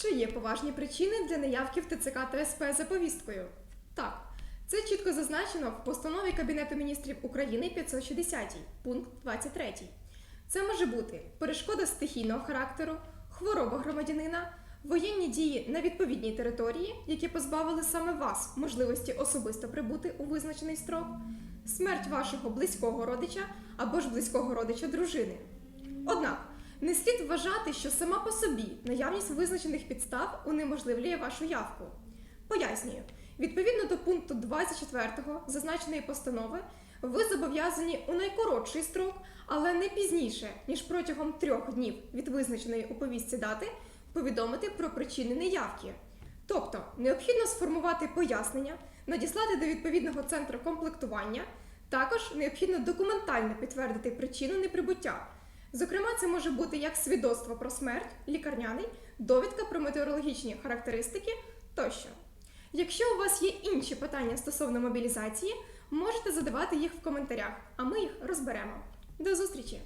Чи є поважні причини для неявки в ТЦК та СП за повісткою? Так, це чітко зазначено в постанові Кабінету міністрів України 560, пункт 23. Це може бути перешкода стихійного характеру, хвороба громадянина, воєнні дії на відповідній території, які позбавили саме вас можливості особисто прибути у визначений строк, смерть вашого близького родича або ж близького родича дружини. Однак не слід вважати, що сама по собі наявність визначених підстав унеможливлює вашу явку. Пояснюю, відповідно до пункту 24 зазначеної постанови, ви зобов'язані у найкоротший строк, але не пізніше, ніж протягом трьох днів від визначеної у повістці дати, повідомити про причини неявки. Тобто необхідно сформувати пояснення, надіслати до відповідного центру комплектування. Також необхідно документально підтвердити причину неприбуття. Зокрема, це може бути як свідоцтво про смерть, лікарняний, довідка про метеорологічні характеристики тощо. Якщо у вас є інші питання стосовно мобілізації, можете задавати їх в коментарях, а ми їх розберемо. До зустрічі!